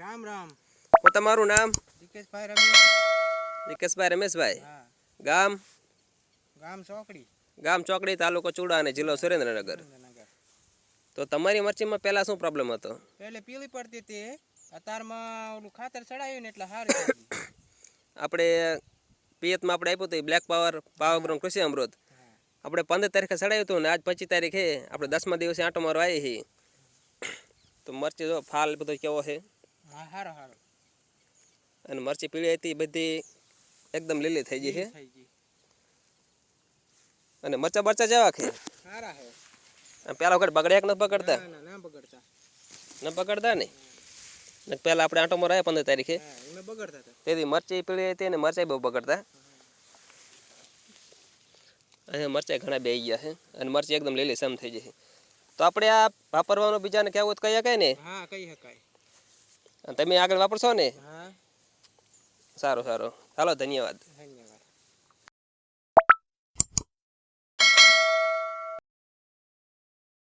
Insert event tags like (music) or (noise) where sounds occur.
રામ રામ ઓ તમારું નામ દિકેશભાઈ રમેશ વિકેશભાઈ રમેશભાઈ હા ગામ ગામ ચોકડી ગામ ચોકડી તાલુકો ચુડા અને જિલ્લો સુરેન્દ્રનગર સુરેન્દ્રનગર તો તમારી મરચીમાં પહેલાં શું પ્રોબ્લેમ હતો એટલે પીળી પડતી હતી અત્યારમાં ઓલું ખાતર ચડાવ્યું ને એટલે સારી (coughs) થઈ ગઈ. આપણે પિયતમાં આપણે આપ્યું હતું બ્લેક પાવર પાવર ગ્રાઉન્ડ કૃષિ અમૃત હા. આપણે પંદર તારીખે ચડાવ્યું હતું ને આજ પચીસ તારીખે આપણે દસમા દિવસે આંટો મારવા આવી છીએ (coughs) તો મરચી જો ફાલ બધો કેવો છે હા સારો સારો અને મરચી પીળી હતી બધી એકદમ લીલી થઈ ગઈ છે. અને મરચા બરચા જેવા છે? સારા છે. અને પેલા વખત બગડે કે ન બગડતા? ના બગડતા. ન બગડતા ને? ને પહેલાં આપણે આંટો મરાયા પંદર તારીખે. એમાં બગડતા હતા. તેથી મરચી પીળી હતી અને મરચાઈ બહુ બગડતા. અને મરચાઈ ઘણા બે ગયા છે. અને મરચી એકદમ લીલી સમ થઈ જશે તો આપણે આ વાપરવાનું બીજાને કહેવું તો કહી શકાય ને? હા કહી શકાય. તમે આગળ વાપરશો ને? સારું સારું. ચાલો ધન્યવાદ ધન્યવાદ.